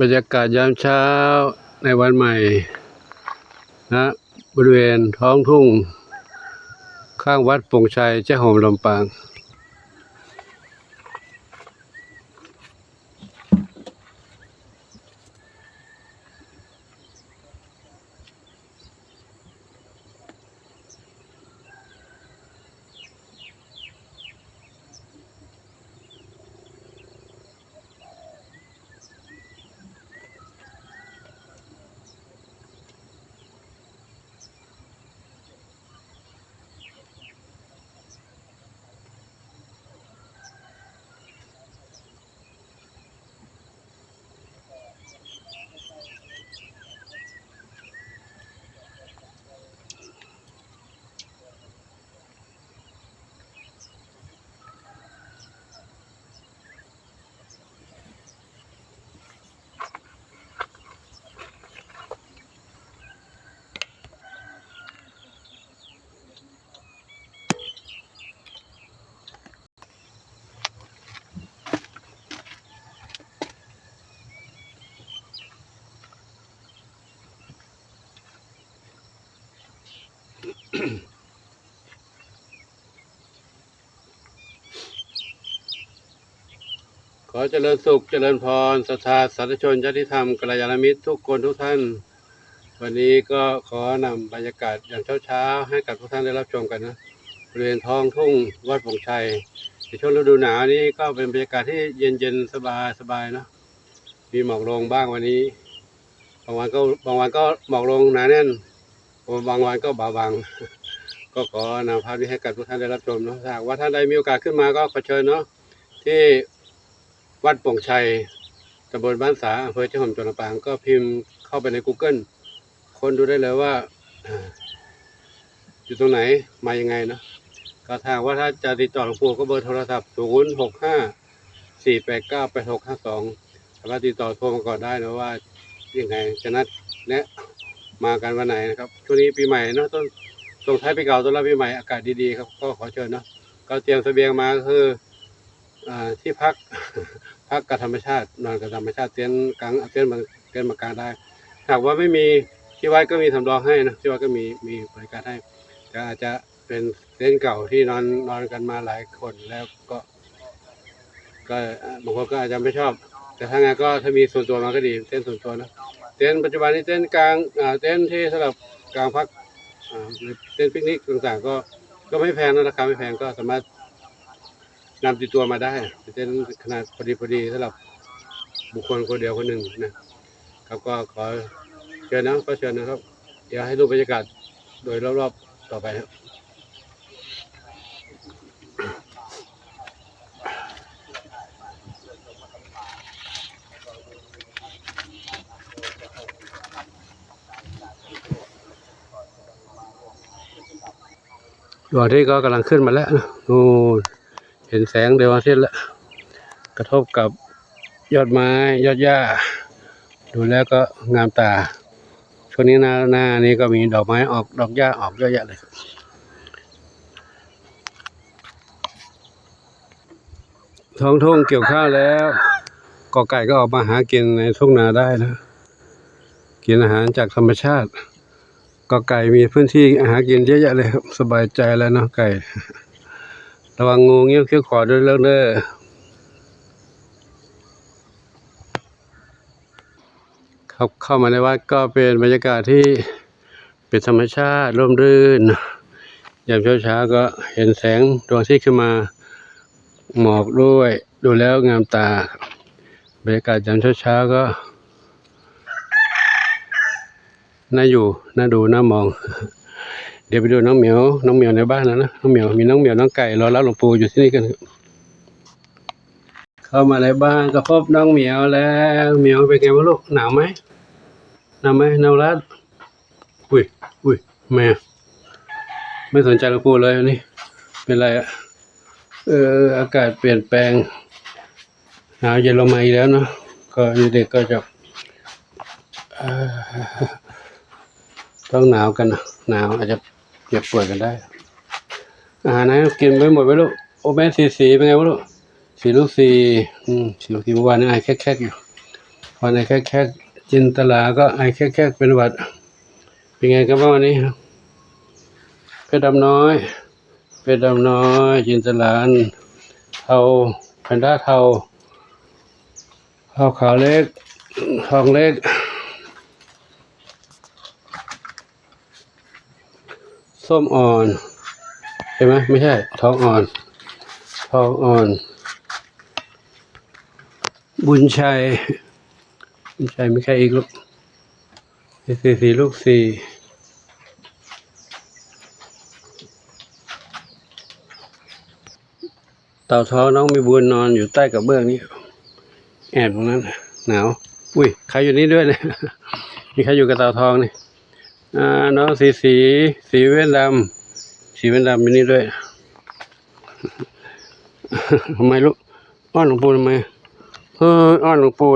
บรรยากาศยามเช้าในวันใหม่นะบริเวณท้องทุ่ง ข้างวัดปงชัยเจ้าโหมลำปาง อเจริญสุขเจริญพรศรัทธาสาธุชนญาติธรรมกัลยาณมิตรทุกคนทุกท่าน วันนี้ก็ขอนำบรรยากาศอย่างเช้าๆให้กับทุกท่านได้รับชมกันนะบริเวณท้องทุ่งวัดปงชัยในช่วงฤดูหนาวนี้ก็เป็นบรรยากาศที่เย็นๆสบายๆเนะมีหมอกลงบ้างวันนี้ บางวันก็บางวันก็หมอกลงหนาแน่นบางวันก็เบาบางก็ขอนำภาพนี้ให้กับทุกท่านได้รับชมเนาะหากว่าท่านใดมีโอกาสขึ้นมาก็ขอเชิญเนาะที่ วัดป่งชัยตำบลบ้านสาอำเภอเจ้าหอมจังหวัดลำปางก็พิมพ์เข้าไปใน Google ค้นดูได้เลยว่าอยู่ตรงไหนมายังไงเนาะก็ทางว่าถ้าจะติดต่อหลวงปู่ก็เบอร์โทรศัพท์0 6 5 4 8 9 8 6 5 2สามารถติดต่อโทรมาก่อนได้นะว่ายังไงจะนัดแนะมากันวันไหนนะครับช่วงนี้ปีใหม่เนาะต้นส่งท้ายปีเก่าต้อนรับปีใหม่อากาศดีๆครับก็ขอเชิญเนาะก็เตรียมเสบียงมาคือ ที่พักพักกับธรรมชาตินอนกับธรรมชาติเต็นท์กลางเต็นท์มาเต็นท์มากางได้หากว่าไม่มีที่วัดก็มีสำรองให้นะที่วัดก็มีมีบริการให้แต่อาจจะเป็นเต็นท์เก่าที่นอนนอนกันมาหลายคนแล้วก็ ก็บางคนก็อาจจะไม่ชอบ แต่ถ้างั้นก็ถ้ามีส่วนตัวมาก็ดีเต็นท์ส่วนตัวนะเต็นท์ปัจจุบันนี้เต็นท์กลางเต็นท์ที่สำหรับกลางพักเต็นท์ปิกนิกต่างๆ ก็ก็ไม่แพงนะราคาไม่แพงก็สามารถ นำติดตัวมาได้เป็นขนาดพอดีพอดีสำหรับบุคคลคนเดียวคนหนึ่งนะครับก็ขอเชิญนะก็เชิญนะครับ เดี๋ยวให้ดูบรรยากาศโดยรอบๆต่อไปครับดวงอาที่ก็กำลังขึ้นมาแล้วนะโอ้น เห็นแสงเดวงอาทิตย์แล้วกระทบกับยอดไม้ยอดหญ้า ดูแล้วก็งามตา ช่วงนี้หน้าหน้านี้ก็มีดอกไม้ออกดอกหญ้าออกเยอะแยะเลยท้องทุ่งเกี่ยวข้าวแล้วกอไก่ก็ออกมาหากินในทุ่งนาได้นะ กินอาหารจากธรรมชาติกอไก่มีพื้นที่อาหารกินเยอะแยะเลยครับสบายใจแล้วเนาะไก่ ระวังงูเงี้ยวเขี้ยวขอด้วยเลิกเด้อครับเข้ามาในวัดก็เป็นบรรยากาศที่เป็นธรรมชาติร่มรื่น ยามเช้าๆก็เห็นแสงดวงอาทิตย์ขึ้นมาหมอกด้วย ดูแล้วงามตา บรรยากาศยามเช้าๆก็น่าอยู่ น่าดู น่ามอง ดี๋ยวไปดูน้องเหมียวน้องเหมียวในบ้านนะนะน้องเหมียวมีน้องเหมียวน้องไก่รอรับหลวงปู่อยู่ที่นี่กันเข้ามาในบ้านก็พบน้องเหมียวแล้วเหมียวเป็นไงบ้างลูกหนาวไหมหนาวไหมหนาวรัดอุ้ยอุ้ยแม่ไม่สนใจหลวงปู่เลยวันนี้เป็นไรอะเอออากาศเปลี่ยนแปลงหนาวเย็นลงมาอีกแล้วเนาะก็เด็กก็จะต้องหนาวกันนะหนาวอาจจะ เจ็บป่วยกันได้ อาหารนะกินไปหมดไปลูกโอแม่สีสีเป็นไงวะลูกสีลูกสีอืมสีลูกสีเมื่อวานนี่ไอแคกๆอยู่วันไอแค่แค่จินตลาก็ไอแค่แค่เป็นหวัด เป็นไงกันบ้างวันนี้เพชรดำน้อยเพชรดำน้อย จินตลานเทาแพนด้าเทาเทาขาวเล็ก ทองเล็ก ส้มอ่อนใช่ไหมไม่ใช่ทองอ่อน ทองอ่อน บุญชัย บุญชัยไม่ใช่อีกลูกสี่สี่ลูกสี่เต่าท้อน้องมีบุญนอนอยู่ใต้กระเบื้องนี้ แอบตรงนั้น หนาว อุ้ยใครอยู่นี่ด้วยเนี่ยมีใครอยู่กับเต่าทองนี่ น้องสีสีสีเว้นดำสีเว้นดำอยู่นี่ด้วยทำไมลูกอ้อนหลวงปู่ทำไมเอออ้อนหลวงปู่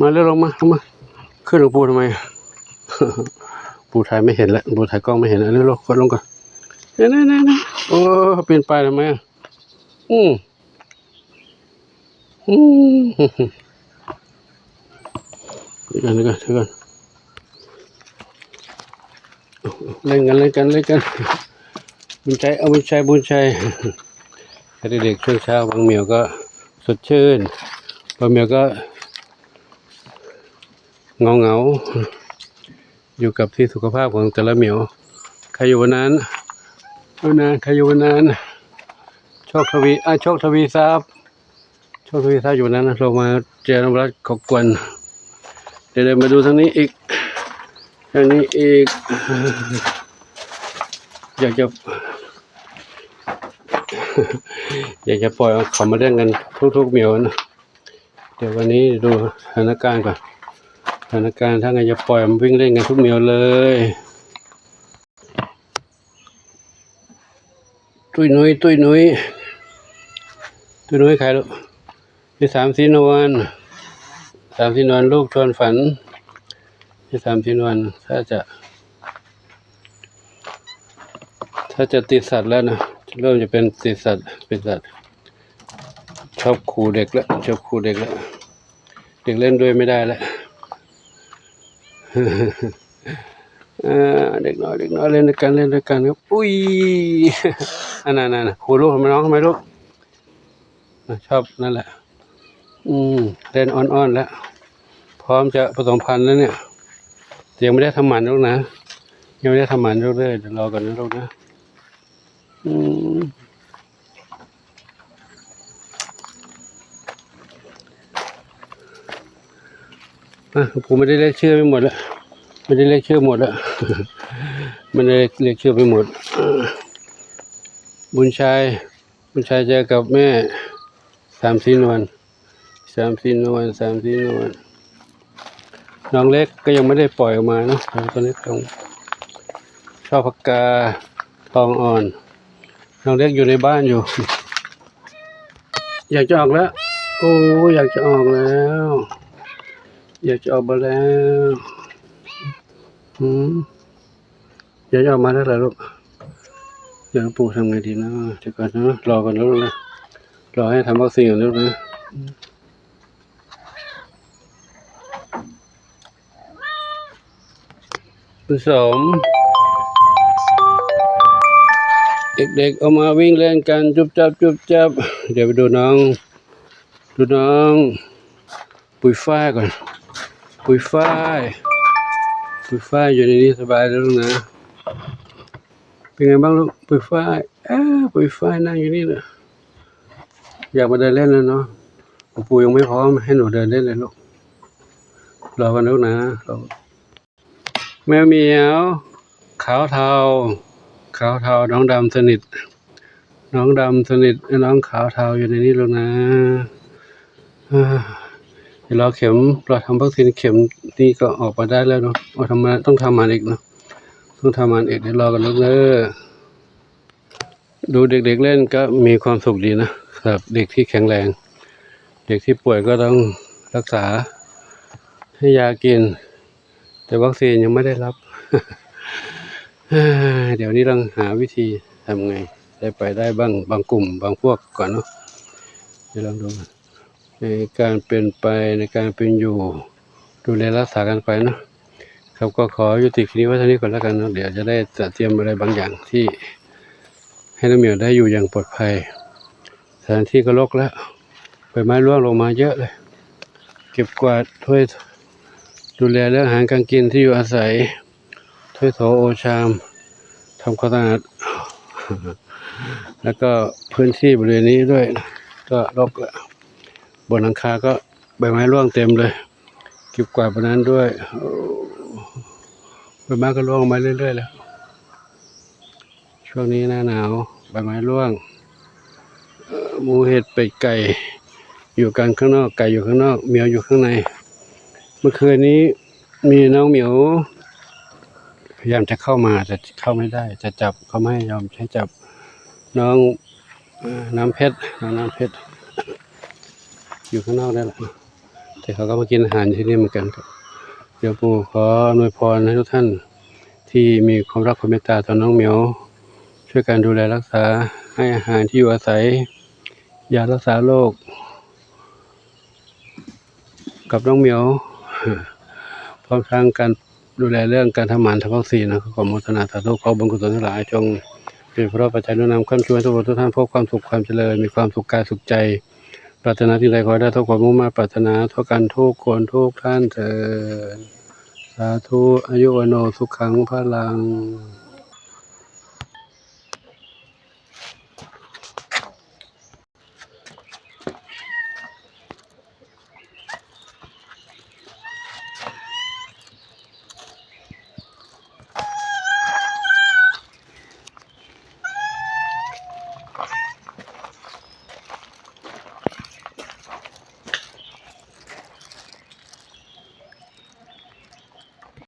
มาเร็วลงมาลงมาขึ้นหลวงปู่ทำไมปู่ถ่ายไม่เห็นแล้วปู่ถ่ายกล้องไม่เห็นแล้วเร็วลงกดลงก่อนเนี่ยเนี่ยเนี่ยเนี่ยโอ้ปีนไปทำไมอะอืมอืมเดี๋ยวกันเดี๋ยวกันเดี๋ยวกัน เล่นกันเล่นกันเล่นกันบุญใจเอาบุญใจบุญใจให้เด็กๆช่วงเช้าบางเหมียวก็สดชื่นบางเหมียวก็เงาเงาอยู่กับที่สุขภาพของแต่ละเหมียวใครอยู่วันนั้นวันนั้นใครอยู่วันนั้นโชคทวีอะโชคทวีทรัพย์โชคทวีทรัพย์อยู่วันนั้นนะเรามาเจอน้ำรัดขอบกวนเดี๋ยวเดินมาดูทางนี้อีกทางนี้อีก อยากจะ อยากจะปล่อยเขามาเล่นกันทุกๆเหมียวนะเดี๋ยววันนี้ดูสถานการณ์ก่อนสถานการณ์ถ้าไงจะปล่อยมันวิ่งเล่นกันทุกเมียวเลยตุ้ยนุ้ยตุ้ยนุ้ยตุ้ยนุ้ยใครลูกที่สามสีนวลสามสีนวลลูกชวนฝันที่สามสีนวลถ้าจะ ถ้าจะติดสัตว์แล้วนะเริ่มจะเป็นติดสัตว์เป็นสัตว์ชอบขู่เด็กแล้วชอบขู่เด็กแล้วเด็กเล่นด้วยไม่ได้แล้วเด็กน้อยเด็กน้อยเล่นด้วยกันเล่นด้วยกันครับอุ้ยอันนั้นนั่ลูกทำไมน้องทำไมลูกชอบนั่นแหละ อืมเล่นอ่อนๆแล้วพร้อมจะผสมพันธุ์แล้วเนี่ยยังไม่ได้ทำหมันลูกนะยังไม่ได้ทำหมันลูกเลยเดี๋ยวรอกันนะลูกนะ อืมอะผมไม่ได้เรียกชื่อไปหมดแล้วไม่ได้เรียกชื่อหมดแล้วไม่ได้เรียกชื่อไปหมด บุญชัยบุญชัยเจอกับแม่สามสีนวลสามสีนวลสามสีนวลน้องเล็กก็ยังไม่ได้ปล่อยออกมาเนอะตอนนี้ต้องชอบพักกาทองอ่อน น้องเล็กอยู่ในบ้านอยู่ อยากจะออกแล้ว โอ้อยากจะออกแล้ว อยากจะออกมาแล้วอืมเดี๋ยวจะออกมาได้แล้วลูกเดี๋ยวปู่ทำไงดีนะเดี๋ยวก่อนนะรอก่อนนะลูกนะรอให้ทำวัคซีนก่อนลูกนะผสม เด็กๆเอามาวิ่งเล่นกันจุบจับจุบจับเดี๋ยวไปดูน้อง ดูน้อง ปุยฝ้ายก่อน ปุยฝ้ายปุยฝ้ายอยู่ในนี้สบายแล้วลูกนะ เป็นไงบ้างลูกปุยฝ้ายเอ้าปุยฝ้ายนั่งอยู่นี่นะอยากมาเดินเล่นแล้วเนาะปู่ยังไม่พร้อมให้หนูเดินเล่นเลยลูกรอกันลูกนะแมวเหมียวขาวเทา ขาวเทาน้องดำสนิท น้องดำสนิทน้องขาวเทาอยู่ในนี้แลูกนะอ่าเดี๋ยวรอเข็มรอทำวัคซีนเข็มนี่ก็ออกมาได้แล้วเนาะเอาทำมาต้องทำมันอีกเนาะต้องทำมันอีกเดี๋ยวรอกันลูกเนอดูเด็กๆเล่นก็มีความสุขดีนะครับเด็กที่แข็งแรง เด็กที่ป่วยก็ต้องรักษาให้ยากิน แต่วัคซีนยังไม่ได้รับ เดี๋ยวนี้ต้องหาวิธีทำไง ได้ไปได้บ้างบางกลุ่มบางพวกก่อนเนาะเดี๋ยวลองดูกันในการเป็นไปในการเป็นอยู่ดูแลรักษากันไปเนาะครับก็ขอยุติคลิปนี้ไว้เท่านี้ก่อนแล้วกันเนาะเดี๋ยวจะได้จัดเตรียมอะไรบางอย่างที่ ให้น้องเหมียวได้อยู่อย่างปลอดภัยสถานที่ก็รกแล้วใบไม้ร่วงลงมาเยอะเลย เก็บกวาดถ้วยดูแลเรื่องอาหารการกินที่อยู่อาศัย ถ้วยโถโอชามทำความสะอาดแล้วก็พื้นที่บริเวณนี้ด้วยนะก็รกแล้วบนหลังคาก็ใบไม้ร่วงเต็มเลยเก็บกวาดบนนั้นด้วยใบไม้ก็ร่วงมาเรื่อยๆแล้วช่วงนี้หน้าหนาวใบไม้ร่วงหมูเห็ดเป็ดไก่ อยู่กันข้างนอกไก่อยู่ข้างนอกเหมียวอยู่ข้างใน เมื่อคืนนี้มีน้องเหมียว พยายามจะเข้ามาแต่เข้าไม่ได้ จะจับเขาไม่ยอมใช้จับน้องน้ำเพชรน้องน้ำเพชรอยู่ข้างนอกได้แหละแต่เขาก็มากินอาหารที่นี่เหมือนกันครับเดี๋ยวปู่ขออวยพรให้ทุกท่าน ที่มีความรักความเมตตาต่อน้องเหมียว ช่วยกันดูแลรักษาให้อาหารที่อยู่อาศัยยารักษาโรคกับน้องเหมียวพร้อมทั้งการ ดูแลเรื่องการทำหมันทำวัคซีนนะขอโมทนาสาธุขอบุญกุศลทั้งหลายจงเป็นพระปัจจัยนะนำความช่วยทุกคนทุกท่านพบความสุขความเจริญมีความสุขกายสุขใจ ปรารถนาที่ใดขอได้ทุกความมุ่งมาปรารถนาทุกกันทุกคนทุกท่านเถิดสาธุอายุวโนสุขังพลัง